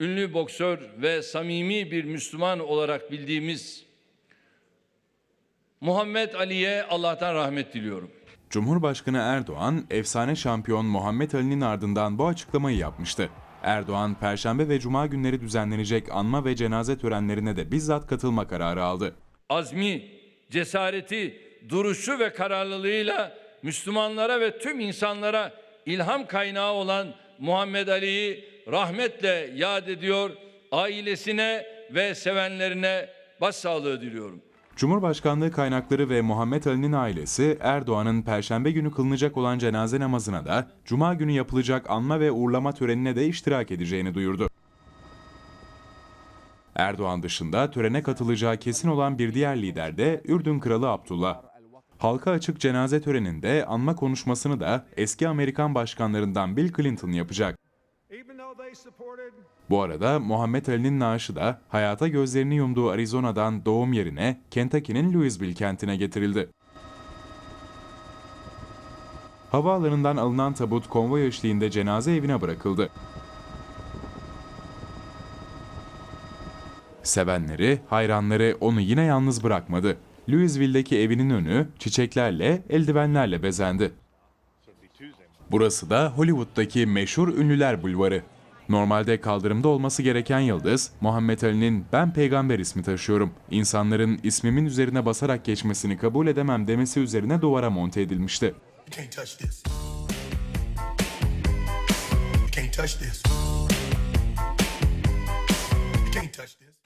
ünlü boksör ve samimi bir Müslüman olarak bildiğimiz Muhammed Ali'ye Allah'tan rahmet diliyorum. Cumhurbaşkanı Erdoğan, efsane şampiyon Muhammed Ali'nin ardından bu açıklamayı yapmıştı. Erdoğan, Perşembe ve Cuma günleri düzenlenecek anma ve cenaze törenlerine de bizzat katılma kararı aldı. azmi, cesareti, duruşu ve kararlılığıyla Müslümanlara ve tüm insanlara ilham kaynağı olan Muhammed Ali'yi rahmetle yad ediyor, ailesine ve sevenlerine başsağlığı diliyorum. Cumhurbaşkanlığı kaynakları ve Muhammed Ali'nin ailesi Erdoğan'ın Perşembe günü kılınacak olan cenaze namazına da Cuma günü yapılacak anma ve uğurlama törenine de iştirak edeceğini duyurdu. Erdoğan dışında törene katılacağı kesin olan bir diğer lider de Ürdün Kralı Abdullah. Halka açık cenaze töreninde anma konuşmasını da eski Amerikan başkanlarından Bill Clinton yapacak. Bu arada Muhammed Ali'nin naaşı da hayata gözlerini yumduğu Arizona'dan doğum yerine Kentucky'nin Louisville kentine getirildi. Havaalanından alınan tabut konvoy eşliğinde cenaze evine bırakıldı. Sevenleri, hayranları onu yine yalnız bırakmadı. Louisville'deki evinin önü çiçeklerle, eldivenlerle bezendi. Burası da Hollywood'daki meşhur ünlüler bulvarı. Normalde kaldırımda olması gereken yıldız, Muhammed Ali'nin ben peygamber ismi taşıyorum. İnsanların ismimin üzerine basarak geçmesini kabul edemem demesi üzerine duvara monte edilmişti. Touch this. Can't touch this.